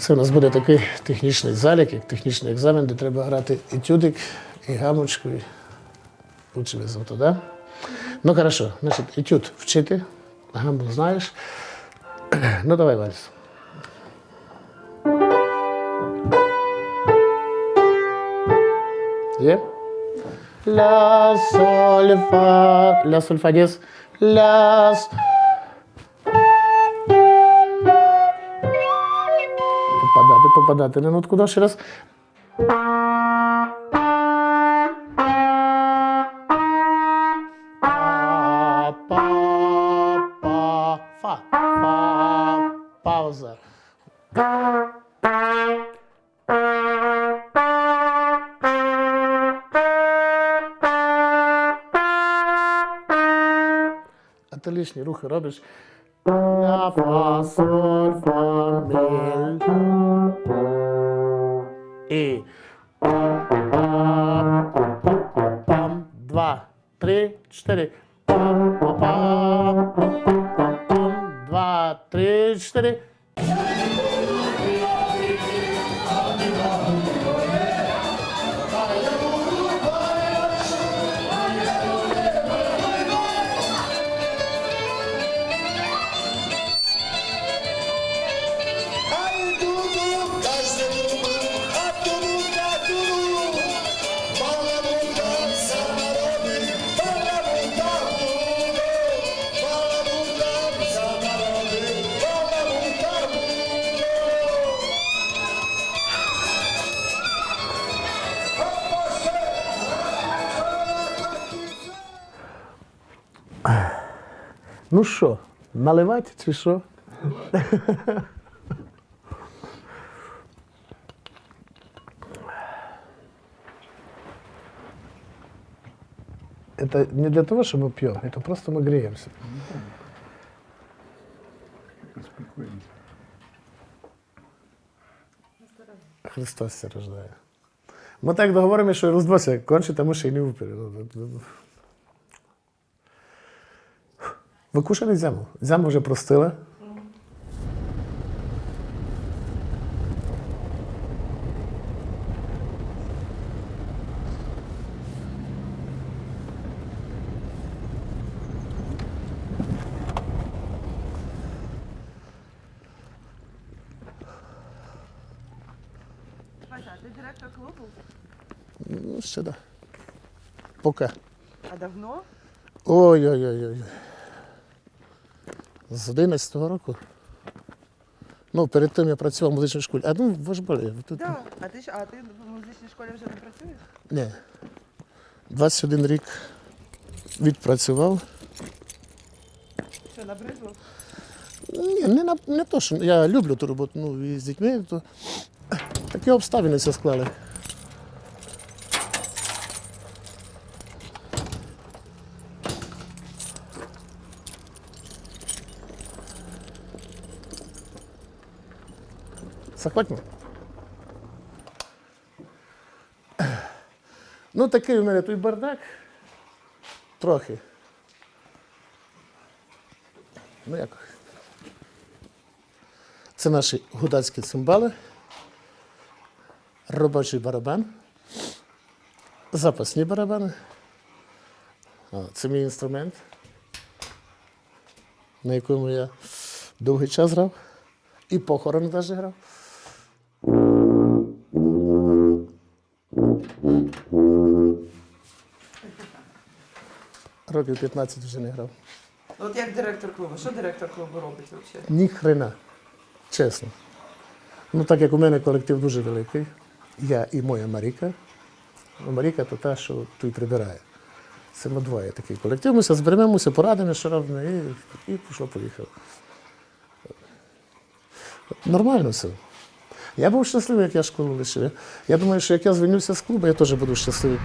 Це у нас буде такий технічний залік, як технічний екзамен, де треба грати етюдик, і гамочку, і учимо завтра, да? Ну, хорошо, значить, етюд вчити, гамбу знаєш. Ну, давай вальс. Є? Ля, соль, фа, ля, соль, фа, дієс, ля, с- Попадати, попадати на нотку, да, ще раз. Па, па, па, фа, фа, пауза. А ти лишні рухи робиш. La façon formelle et 2, 3, Ну що, наливати чи що? Это не для того, что мы пьем, это просто мы греемся. Христос се рождає. Ми так договоримо, що роздвося кончить, а ми ще й не випили. Ви кушали зяму? Зяму вже простила. Паша, ти директор клубу? Ну, ще да. Поки. А давно? Ой-ой-ой. З 11-го року. Ну, перед тим я працював в музичній школі. А ну, ви ж були. Тут... Да. А ти ж а ти в музичній школі вже не працюєш? Ні. 21 рік відпрацював. Що, набридло? Ні, не, на, не то, що я люблю ту роботу, ну, і з дітьми, то такі обставини це склали. Заходьмо. Ну, такий у мене той бардак. Трохи. Ну як? Це наші гудацькі цимбали, робочий барабан, запасні барабани. Це мій інструмент, на якому я довгий час грав. І похорони навіть грав. Років 15 вже не грав. От як директор клубу, що директор клубу робить взагалі? Ні хрена. Чесно. Ну, так як у мене колектив дуже великий, я і моя Маріка. Ну, Маріка то та, що тут прибирає. Це ми двоє такий колектив. Ми зберемося, порадимо, що робимо, і, і пішло, поїхав. Нормально все. Я був щасливий, як я школу лишив. Я думаю, що як я звільнюся з клубу, я теж буду щасливий.